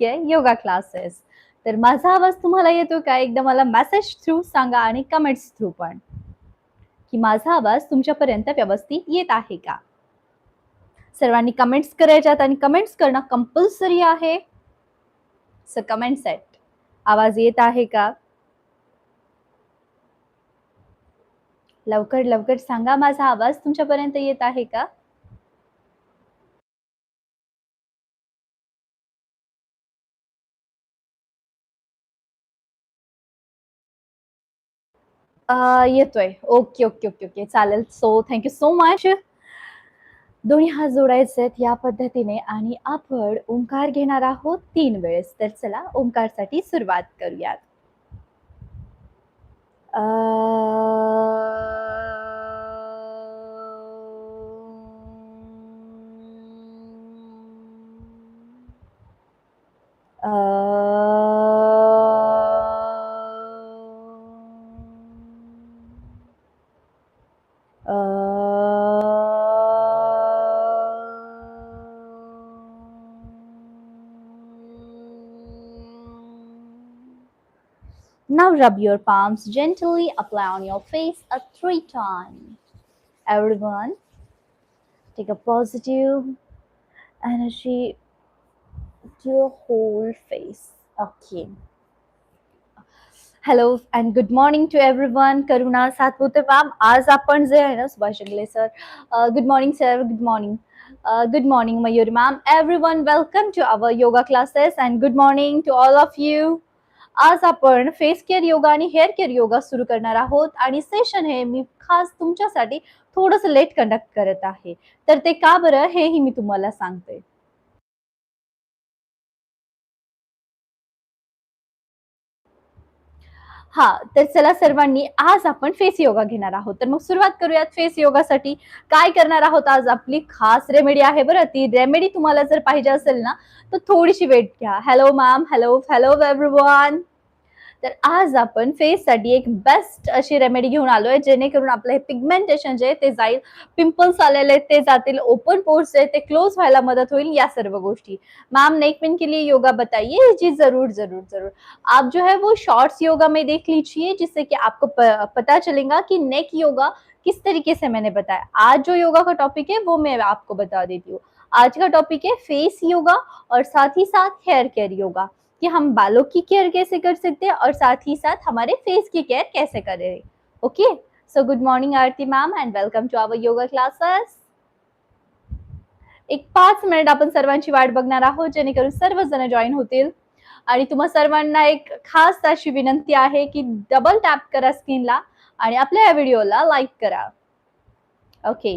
Care yoga classes तर माझा आवाज तुम्हाला येतो का? एकदा मला मेसेज थ्रू सांगा आणि कमेंट्स थ्रू पण. की माझा आवाज तुमच्यापर्यंत व्यवस्थित येत आहे का? सर्वांनी कमेंट्स करायच्यात आणि कमेंट्स करणं कंपल्सरी आहे. सो कमेंट सेट आवाज येत आहे का? लवकर लवकर सांगा माझा आवाज तुमच्यापर्यंत येत आहे का? येतोय. Okay okay okay okay. चालेल. So thank you so much दोन्ही हात जोडायचे आहेत या पद्धतीने आणि आपण ओंकार घेणार आहोत तीन वेळेस. तर चला ओंकारसाठी सुरुवात करूयात. Uh, Now rub your palms gently, apply on your face a three times. Everyone, take a positive energy to your whole face. Okay. Hello and good morning to everyone Karuna Satpute ma'am आज आपण जे आहे ना Subhash Jangle sir good morning sir good morning good morning Mayuri ma'am everyone welcome to our yoga classes and good morning to all of you आज आपण face care yoga आणि hair care yoga सुरू करणार आहोत. आणि session हे मी खास तुमच्यासाठी थोडंसं लेट कंडक्ट करत आहे. तर ते का बरं हेही मी तुम्हाला सांगते. हा तर चला सर्वांनी आज आपण फेस योगा घेणार आहोत. तर मग सुरुवात करूयात फेस योगासाठी काय करणार आहोत आज? आपली खास रेमेडी आहे बरं. ती रेमेडी तुम्हाला जर पाहिजे असेल ना तर थोडीशी वेट घ्या. Hello ma'am hello hello everyone तर आज आपण फेससाठी एक बेस्ट अशी रेमेडी घेऊन आलोय, जेणेकरून आपलं हे पिगमेंटेशन जे ते जाईल. पिंपल्स आलेले ते जातील. ओपन पोर्स आहे ते क्लोज व्हायला मदत होईल या सर्व गोष्टी. मैम नेक पिन के लिए योगा बताइए, जी ज़रूर ज़रूर ज़रूर. आप जो है वो शॉर्ट्स योगा में देख लीजिए, जिससे कि आपको पता चलेगा कि नेक योगा किस तरीके से मैंने बताया। आज जो योगा का टॉपिक है, वो मैं आपको बता देती हूँ। आज का टॉपिक है फेस योगा और साथ ही साथ हेयर केयर योगा कि हम बालों की केयर कैसे कर सकते हैं और साथ ही साथ हमारे फेस की केयर कैसे करें। Okay so good morning Aarti ma'am and welcome to our yoga classes एक पाच मिनिट आपण सर्वांची वाट बघणार आहोत जेणेकरून सर्वजण जॉईन होतील. आणि तुम्हा सर्वांना एक खास अशी विनंती आहे की डबल टॅप करा स्क्रीनला आणि आपल्या या व्हिडिओला लाईक करा. Okay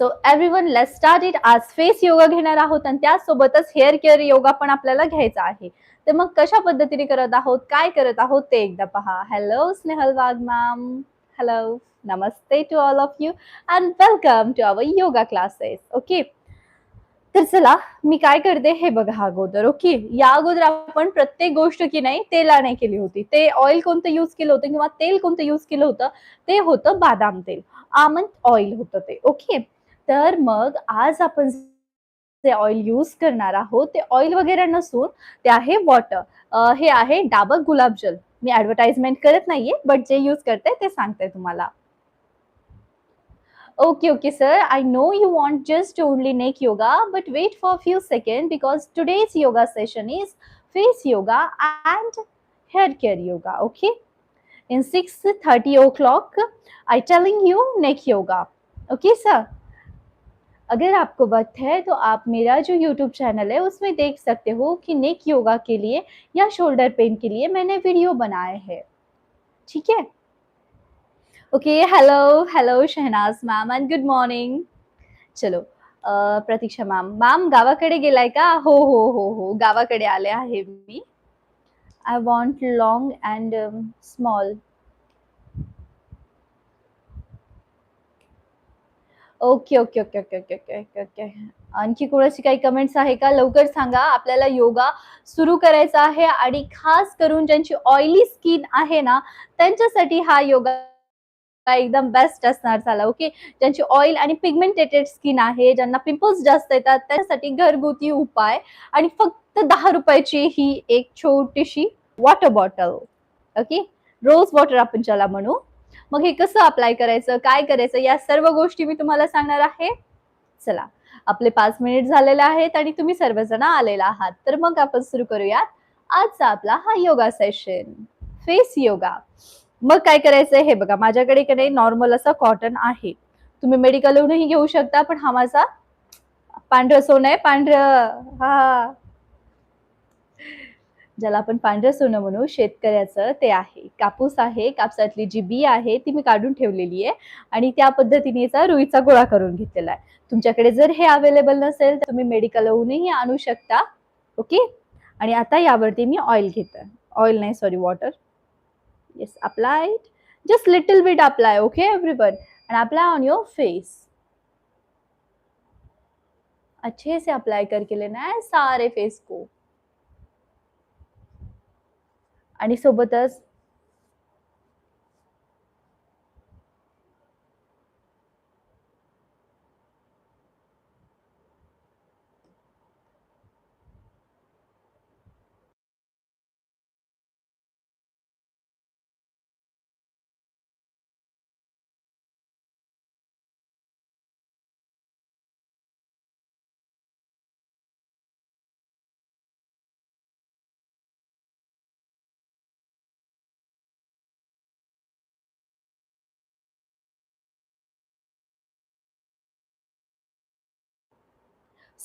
so every one let start it आज फेस योगा घेणार आहोत आणि त्यासोबतच हेअर केअर योगा पण आपल्याला घ्यायचा आहे. तर मग कशा पद्धतीने करत आहोत? काय करत आहोत ते एकदा पहा. Hello Snehal Wagh ma'am hello Namaste to all of you and welcome to our yoga classes okay तर चला मी काय करते हे बघा अगोदर ओके या अगोदर आपण प्रत्येक गोष्ट की नाही तेलाने केली होती. ते ऑइल कोणतं युज केलं होतं किंवा तेल कोणतं युज केलं होतं? ते होतं बादाम तेल. आमंत ऑइल होतं ते ओके तर मग आज आपण जे ऑइल यूज करणार आहोत ते ऑइल वगैरे नसून ते आहे वॉटर हे आहे डाबक गुलाबजल मी ऍडव्हर्टाइजमेंट करत नाहीये बट जे यूज करते ते सांगते तुम्हाला. Okay okay sir I know you want just only neck yoga but wait for few second because today's yoga session is face yoga and hair care yoga okay in six thirty o'clock I telling you neck yoga okay sir अगर आपको वक्त है तो आप मेरा जो YouTube channel है, उसमें देख सकते हो कि नेक योगा के लिए या शोल्डर पेन के लिए मैंने वीडियो बनाए हैं। ठीक है? Okay hello hello Shahnaz ma'am and good morning चलो प्रतीक्षा मॅम मॅम गावाकडे गेलाय का? हो हो हो हो गावाकडे आले आहे मी I want long and small okay okay okay okay okay okay okay okay. आणखी कोणाची काही कमेंट्स आहे का? लवकर सांगा. आपल्याला योगा सुरू करायचा आहे आणि खास करून ज्यांची ऑइली स्किन आहे ना त्यांच्यासाठी हा योगा एकदम बेस्ट असणार झाला ओके? ज्यांची ऑइल आणि पिगमेंटेटेड स्किन आहे ज्यांना पिंपल्स जास्त येतात त्यासाठी घरगुती उपाय आणि फक्त दहा रुपयाची ही एक छोटीशी water bottle okay? Rose water आपण ज्याला म्हणू मग हे कसं अप्लाय करायचं काय करायचं या सर्व गोष्टी मी तुम्हाला सांगणार आहे. चला आपले पाच मिनिट झालेले आहेत आणि तुम्ही सर्वजण आलेला आहात. तर मग आपण सुरू करूयात. आजचा आपला हा योगा सेशन फेस योगा मग काय करायचंय हे बघा माझ्याकडे कडे नॉर्मल असा कॉटन आहे. तुम्ही मेडिकलहूनही घेऊ शकता पण हा माझा पांढरं सोनं आहे. पांढरं हा. ज्याला आपण पांढरं सोनं म्हणू शेतकऱ्याचं ते आहे. कापूस आहे कापसातली जी बी आहे ती मी काढून ठेवलेली आहे आणि त्या पद्धतीने रुईचा गोळा करून घेतलेला आहे. तुमच्याकडे जर हे अवेलेबल नसेल तर तुम्ही मेडिकलहूनही आणू शकता. ओके आणि आता यावरती मी ऑइल घेते. ऑइल नाही sorry water yes apply just little bit apply okay everyone आणि अप्लाय ऑन योर फेस अच्छे से अप्लाई करके लेना है सारे फेस को. आणि सोबतच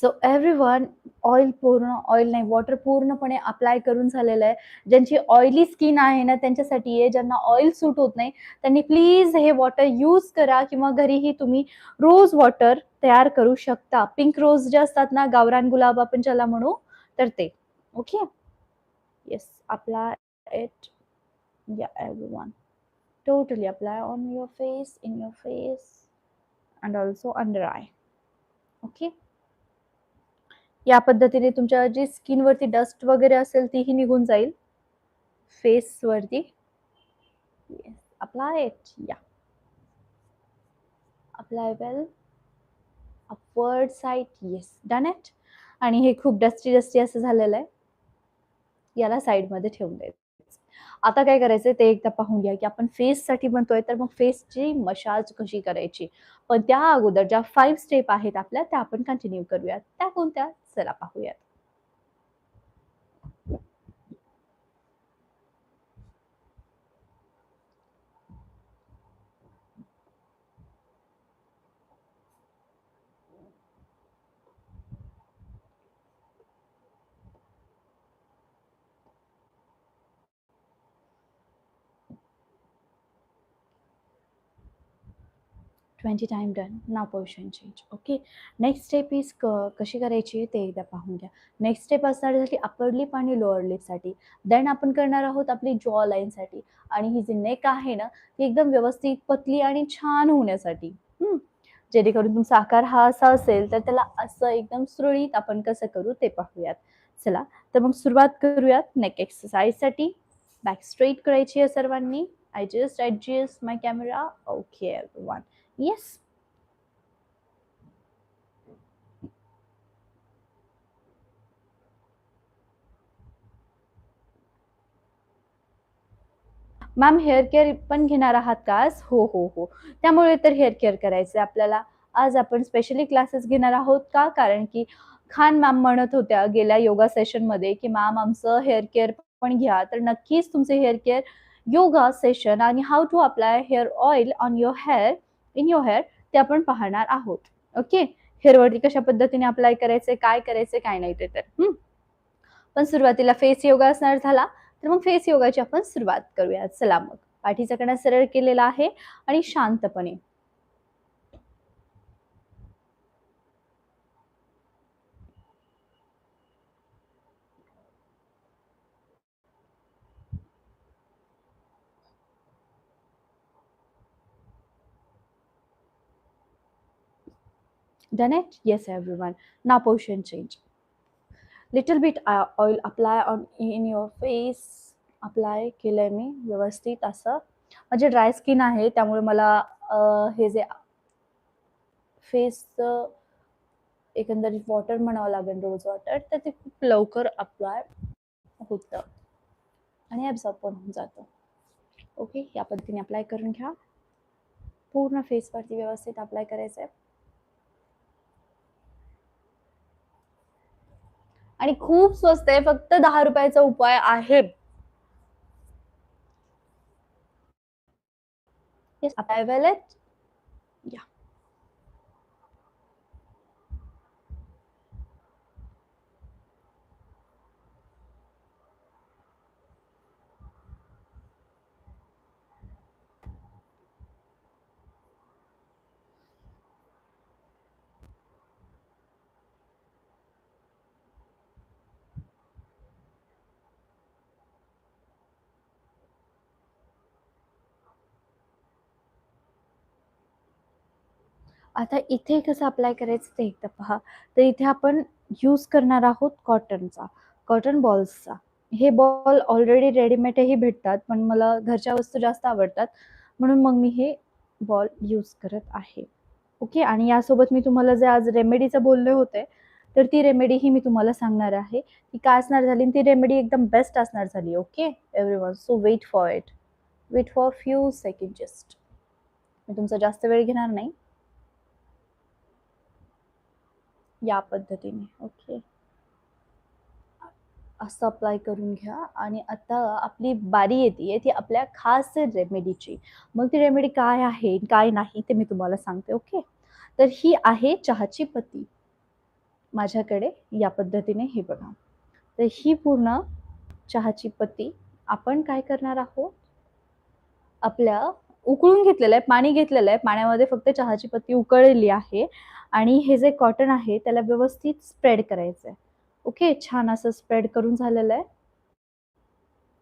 सो एव्हरी वन ऑइल पूर्ण ऑइल नाही वॉटर पूर्णपणे अप्लाय करून झालेलं आहे. ज्यांची ऑइली स्किन आहे ना त्यांच्यासाठी आहे. ज्यांना ऑइल सूट होत नाही त्यांनी प्लीज हे वॉटर यूज करा किंवा घरीही तुम्ही रोज वॉटर तयार करू शकता. पिंक रोज जे असतात ना गावरान गुलाब आपण ज्याला म्हणू तर ते. ओके येस अप्लाय इट या every one totally apply on your face in your face and also under eye okay या पद्धतीने तुमच्या जी स्किनवरती डस्ट वगैरे असेल तीही निघून जाईल. फेसवरती अप्लाय या apply well upward side yes done it आणि हे खूप डस्टी डस्टी असं झालेलं आहे. याला साईडमध्ये ठेवून द्यायचं आता काय करायचं ते एकदा पाहून घ्या की आपण फेससाठी म्हणतोय तर मग फेसची मशाज कशी करायची? पण त्या अगोदर ज्या फाईव्ह स्टेप आहेत आपल्या त्या आपण कंटिन्यू करूयात. त्या कोणत्या? चला पाहूयात. Twenty time done now position change okay next step is क कशी करायची ते एकदा पाहून घ्या. नेक्स्ट स्टेप असणार झाली अपर लिप आणि लोअर लिपसाठी देन आपण करणार आहोत आपली जॉ लाईनसाठी आणि ही जी नेक आहे ना ती एकदम व्यवस्थित पतली आणि छान होण्यासाठी. जेणेकरून तुमचा आकार हा असा असेल तर त्याला असं एकदम सुरळीत आपण कसं करू ते पाहूयात. चला तर मग सुरुवात करूयात नेक एक्सरसाइजसाठी बॅक स्ट्रेट करायची आहे सर्वांनी. I just adjust my camera okay one yes ma'am hair care पण घेणार आहात का आज? हो हो हो. त्यामुळे तर हेअर केअर करायचं आपल्याला. आज आपण स्पेशली क्लासेस घेणार आहोत का? कारण की खान मॅम म्हणत होत्या गेल्या योगा सेशनमध्ये की मॅम आमचं हेअर केअर पण घ्या. तर नक्कीच तुमचे हेअर केअर योगा सेशन आणि how to apply hair oil on your hair in your hair ते आपण पाहणार आहोत. ओके हेअरवरती कशा पद्धतीने अप्लाय करायचे काय करायचे काय नाही ते तर. पण सुरुवातीला फेस योगा असणार झाला तर मग फेस योगाची आपण सुरुवात करूया चला मग. पाठीचा कणा सरळ केलेला आहे आणि शांतपणे. Done it? Yes, everyone. Now position change. Little bit uh, oil apply on in your face. Apply केलंय मी व्यवस्थित असं म्हणजे ड्राय स्किन आहे त्यामुळे मला हे जे फेसचं एकंदरीत वॉटर म्हणावं लागेल रोज वॉटर तर ते खूप लवकर अप्लाय होतं आणि ॲब्झॉर्ब पण होऊन जातं ओके या पद्धतीने अप्लाय करून घ्या पूर्ण फेसवरती व्यवस्थित अप्लाय करायचं आहे आणि खूप स्वस्त आहे फक्त दहा रुपयाचा उपाय आहे. Yes, आता इथे कसं अप्लाय करायचं ते एकदा पहा. तर इथे आपण यूज करणार आहोत कॉटनचा कॉटन बॉल्सचा हे बॉल ऑलरेडी रेडीमेडही भेटतात पण मला घरच्या वस्तू जास्त आवडतात. म्हणून मग मी हे बॉल यूज करत आहे. ओके आणि यासोबत मी तुम्हाला जे आज रेमेडीचं बोलले होते तर ती रेमेडी ही मी तुम्हाला सांगणार आहे. ती काय असणार झाली ती रेमेडी एकदम बेस्ट असणार झाली. Okay every one so wait for it wait for few second just मी तुमचा जास्त वेळ घेणार नाही. या पद्धतीने. ओके असं अप्लाय करून घ्या. आणि आता आपली बारी येते ती आपल्या खास रेमेडीची मग ती रेमेडी काय आहे काय नाही ते मी तुम्हाला सांगते ओके तर ही आहे चहाची पत्ती माझ्याकडे या पद्धतीने हे बघा. तर ही पूर्ण चहाची पत्ती आपण काय करणार आहोत? आपल्या उकळून घेतलेलं आहे पाणी घेतलेलं आहे पाण्यामध्ये फक्त चहाची पत्ती उकळलेली आहे. आणि हे जे कॉटन आहे त्याला व्यवस्थित स्प्रेड करायचं आहे ओके छान असं स्प्रेड करून झालेलं आहे.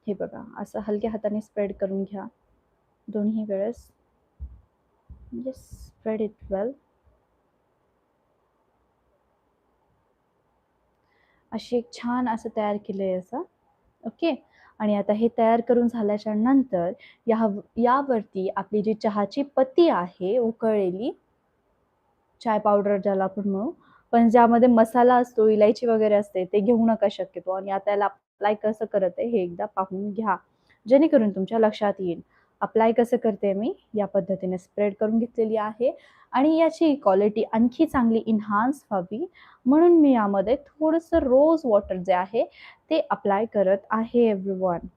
हे बघा असं हलक्या हाताने स्प्रेड करून घ्या. दोन्ही वेळेस. येस स्प्रेड इट वेल अशी एक छान असं तयार केलं आहे असं. ओके आणि आता हे तयार करून झाल्याच्यानंतर या यावरती आपली जी चहाची पत्ती आहे उकळलेली चाय पावडर ज्याला आपण म्हणू. पण ज्यामध्ये मसाला असतो इलायची वगैरे असते ते घेऊ नका शक्यतो. आणि आता याला अप्लाय कसं करत आहे हे एकदा पाहून घ्या. जेणेकरून तुमच्या लक्षात येईल. अप्लाय कसं करते मी? या पद्धतीने स्प्रेड करून घेतलेली आहे. आणि याची क्वालिटी आणखी चांगली इन्हान्स व्हावी. म्हणून मी यामध्ये थोडंसं रोज वॉटर जे आहे ते अप्लाय करत आहे एव्हरीवन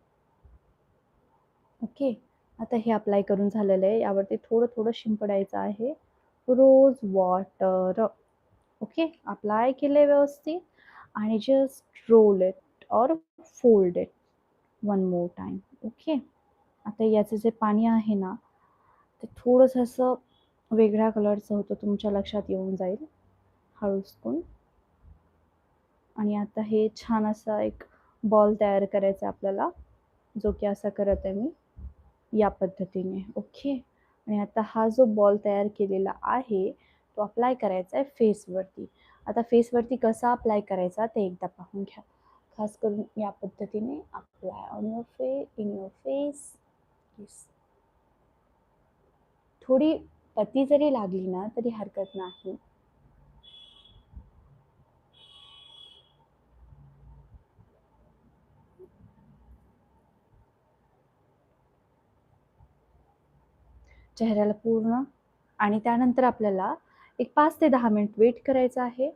ओके आता हे अप्लाय करून झालेलं आहे. यावरती थोडं थोडं शिंपडायचं आहे. रोज वॉटर ओके अप्लाय केले व्यवस्थित आणि जस्ट रोल इट और fold it one more time okay आता याचं जे पाणी आहे ना ते थोडंसं असं वेगळ्या कलरचं होतं तुमच्या लक्षात येऊन जाईल. हळूसकून आणि आता हे छान असा एक बॉल तयार करायचा आपल्याला जो की असा करत आहे मी या पद्धतीने ओके आणि आता हा जो बॉल तयार केलेला आहे तो अप्लाय करायचा आहे फेसवरती आता फेसवरती कसा अप्लाय करायचा ते एकदा पाहून घ्या. खास करून या पद्धतीने apply on your face in your face थोडी पती जरी लागली ना तरी हरकत नाही. चेहऱ्याला पूर्ण. आणि त्यानंतर आपल्याला एक पाच ते दहा मिनिट वेट करायचं आहे.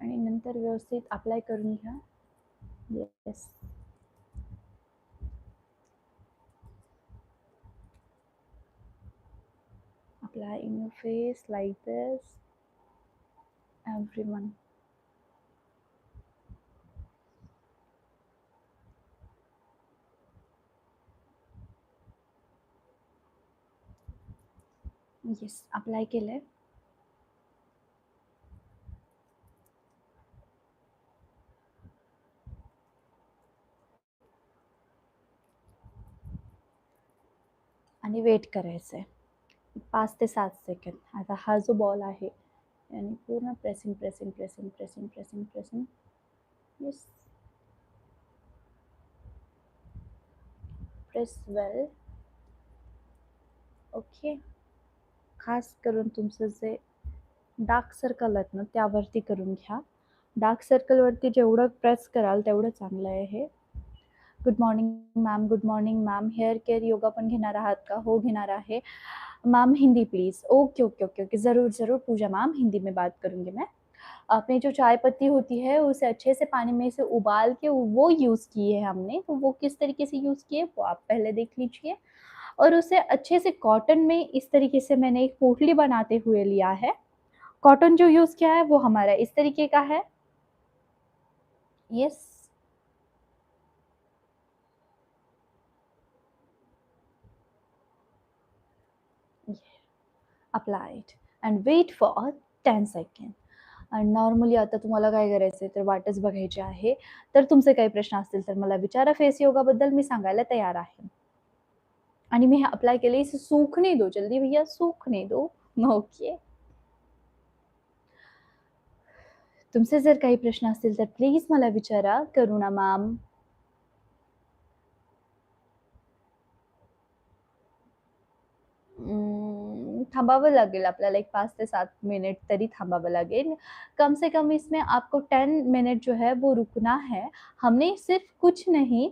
आणि नंतर व्यवस्थित अप्लाय करून घ्या. Yes apply in your face like this month yes apply केलं आहे आणि वेट करायचं आहे पाच ते सात सेकंड आता हा जो बॉल आहे आणि पूर्ण pressing pressing pressing pressing pressing pressing yes press well okay खास करून तुमचं जे डार्क सर्कल आहेत ना, त्यावरती करून घ्या. डार्क सर्कलवरती जेवढं प्रेस कराल तेवढं चांगलं आहे हे. Good morning ma'am good morning ma'am hair care yoga पण घेणार आहात का? हो, घेणार आहे. Ma'am Hindi please okay okay okay okay ज़रूर ज़रूर पूजा मैम हिंदी में बात करूँगी मैं. आपने जो चाय पत्ती होती है, उसे अच्छे से पानी में से उबाल के वो यूज़ की है हमने. तो वो किस तरीके से यूज़ किए वो आप पहले देख लीजिए. और उसे अच्छे से कॉटन में इस तरीके से मैंने एक पोटली बनाते हुए लिया है। कॉटन जो यूज़ किया है वो हमारा इस तरीके का है। Yes applied and wait for ten second आणि नॉर्मली आता तुम्हाला काय करायचं आहे तर वाटच बघायची आहे. तर तुमचे काही प्रश्न असतील तर मला विचारा. फेस योगाबद्दल मी सांगायला तयार आहे. आणि मी हे अप्लाय केले इसे सूखने दो जल्दी भैया सूखने दो. ओके तुमचे जर काही प्रश्न असतील तर प्लीज़ मला विचारा करुणा मॅम अं, थांबावं लागेल आपल्याला एक पाँच से सात मिनट तरी थांबावं लागेल. कम से कम इसमें आपको टेन मिनट जो है वो रुकना है. हमने सिर्फ़ कुछ नहीं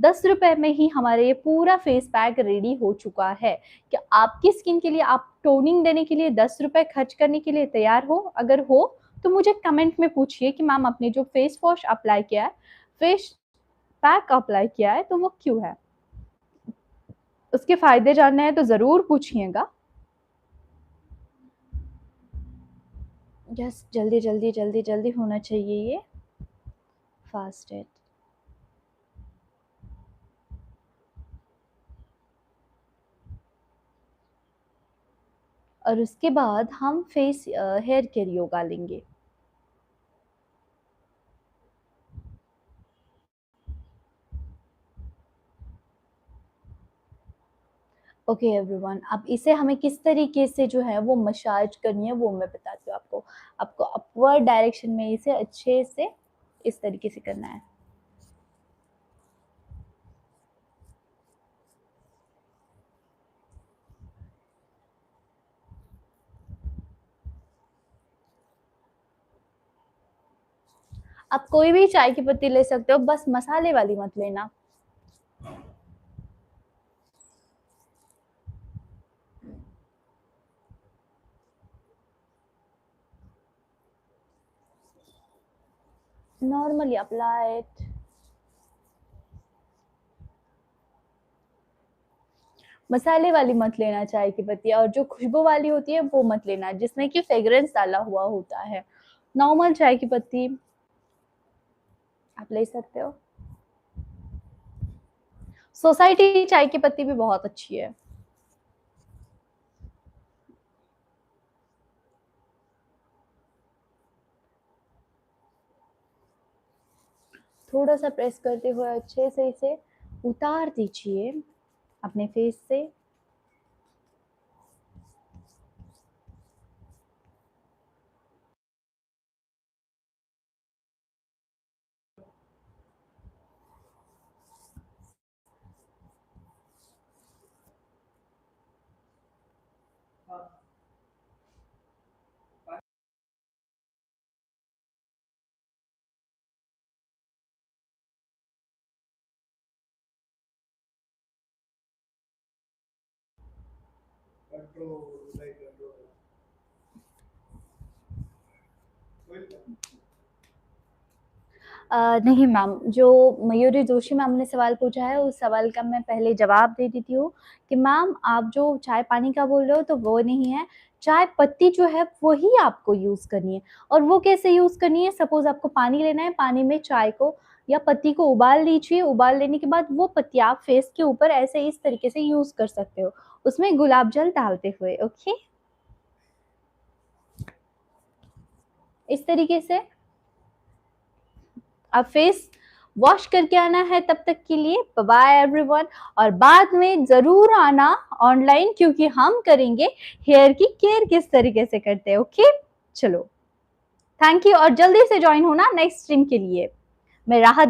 दस रुपए में ही हमारे ये पूरा फेस पैक रेडी हो चुका है। कि आपकी स्किन के लिए, आप टोनिंग देने के लिए दस रुपए खर्च करने के लिए तैयार हो? अगर हो तो मुझे कमेंट में पूछिए कि मैम आपने जो फेस वॉश अप्लाई किया है फेस पैक अप्लाई किया है तो वो क्यों है? उसके फ़ायदे जानने हैं तो ज़रूर पूछिएगा। यस जल्दी जल्दी जल्दी जल्दी होना चाहिए ये। फास्ट है और उसके बाद हम फेस हेयर केयर योगा लेंगे। ओके एवरीवन अब इसे हमें किस तरीके से जो है वो मसाज करनी है वो मैं बताती हूँ आपको। आपको अपवर्ड डायरेक्शन में इसे अच्छे से इस तरीके से करना है। आप कोई भी चाय की पत्ती ले सकते हो, बस मसाले वाली मत लेना। Apply it मसाले वाली मत लेना चाय की पत्ती, और जो खुशबू वाली होती है, वो मत लेना, जिसमें कि फ्रेग्रेंस डाला हुआ होता है। नॉर्मल चाय की पत्ती आप ले सकते हो। सोसाइटी चाय की पत्ती भी बहुत अच्छी है। थोड़ा सा प्रेस करते हुए अच्छे से इसे उतार दीजिए अपने फेस से। अ, नहीं मैम जो मयूरी जोशी मैम ने सवाल पूछा है उस सवाल का मैं पहले जवाब दे देती हूँ कि मैम आप जो चाय पानी का बोल रहे हो तो वो नहीं है। चाय पत्ती जो है वही आपको यूज़ करनी है। और वो कैसे यूज़ करनी है? सपोज़ आपको पानी लेना है पानी में चाय को या पत्ती को उबाल लीजिए। उबाल लेने के बाद वो पत्ती आप फेस के ऊपर ऐसे इस तरीके से यूज़ कर सकते हो। उसमें गुलाब जल डालते हुए ओके इस तरीके से। अब फेस वॉश करके आना है तब तक के लिए। बाय एवरीवन और बाद में ज़रूर आना ऑनलाइन क्योंकि हम करेंगे हेयर की केयर किस तरीके से करते हैं ओके चलो। थैंक यू और जल्दी से ज्वाइन होना नेक्स्ट स्ट्रीम के लिए। मैं राह